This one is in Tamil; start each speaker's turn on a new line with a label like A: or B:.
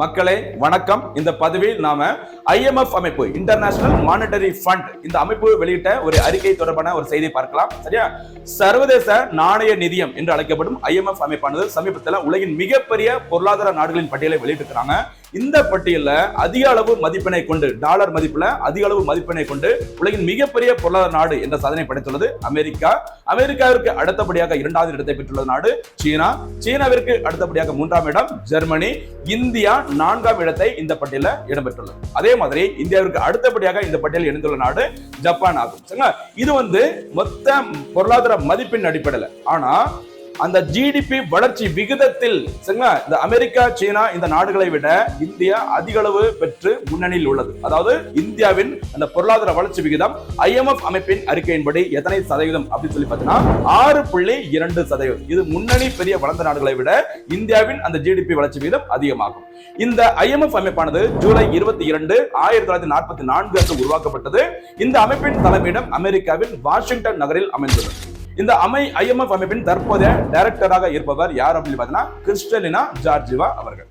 A: மக்களே வணக்கம். இந்த பதவியில் நாம ஐஎம்எஃப் அமைப்பு இன்டர்நேஷனல் மானிட்டரி ஃபண்ட் இந்த அமைப்பு வெளியிட்ட ஒரு அறிக்கை தொடர்பான ஒரு செய்தி பார்க்கலாம். சரியா? சர்வதேச நாணய நிதியம் என்று அழைக்கப்படும் ஐஎம்எஃப் அமைப்பானது சமீபத்தில் உலகின் மிகப்பெரிய பொருளாதார நாடுகளின் பட்டியலை வெளியிட்டிருக்கிறாங்க. இந்த பட்டியலில் அதிக அளவு மதிப்பினை கொண்டு டாலர் மதிப்பில் அதிக அளவு மதிப்பினை கொண்டு உலகின் மிகப்பெரிய பொருளாதார நாடு என்ற சாதனை படைத்துள்ளது. அமெரிக்கா அமெரிக்காவிற்கு அடுத்தபடியாக இரண்டாவது இடத்தை பெற்றுள்ள நாடு சீனா. சீனாவிற்கு அடுத்தபடியாக மூன்றாம் இடம் ஜெர்மனி. இந்தியா நான்காம் இடத்தை இந்த பட்டியலில் இடம்பெற்றுள்ளது. அதே மாதிரி இந்தியாவிற்கு அடுத்தபடியாக இந்த பட்டியலில் இணைந்துள்ள நாடு ஜப்பான் ஆகும். சரிங்களா? இது வந்து மொத்த பொருளாதார மதிப்பின் அடிப்படையில். ஆனா அந்த ஜிடிபி வளர்ச்சி விகிதத்தில் சரிங்களா? இந்த அமெரிக்கா சீனா இந்த நாடுகளை விட இந்தியா அதிக அளவு பெற்று முன்னணியில் உள்ளது. அதாவது இந்தியாவின் அந்த பொருளாதார வளர்ச்சி விகிதம் ஐஎம்எஃப் அமைப்பின் அறிக்கையின்படி எத்தனை சதவீதம் அப்படின்னு சொல்லி பார்த்தீங்கன்னா ஆறு புள்ளி இரண்டு சதவீதம். இது முன்னணி பெரிய வளர்ந்த நாடுகளை விட இந்தியாவின் அந்த ஜிடிபி வளர்ச்சி விகிதம் அதிகமாகும். இந்த ஐஎம்எஃப் அமைப்பானது ஜூலை இருபத்தி இரண்டு ஆயிரத்தி தொள்ளாயிரத்தி நாற்பத்தி நான்கு அன்று உருவாக்கப்பட்டது. இந்த அமைப்பின் தலைமையிடம் அமெரிக்காவின் வாஷிங்டன் நகரில் அமைந்துள்ளது. இந்த அமை ஐஎம்எஃப் அமைப்பின் தற்போதைய டைரக்டராக இருப்பவர் யார் அப்படின்னு பார்த்தீங்கன்னா கிறிஸ்டலினா ஜார்ஜிவா அவர்கள்.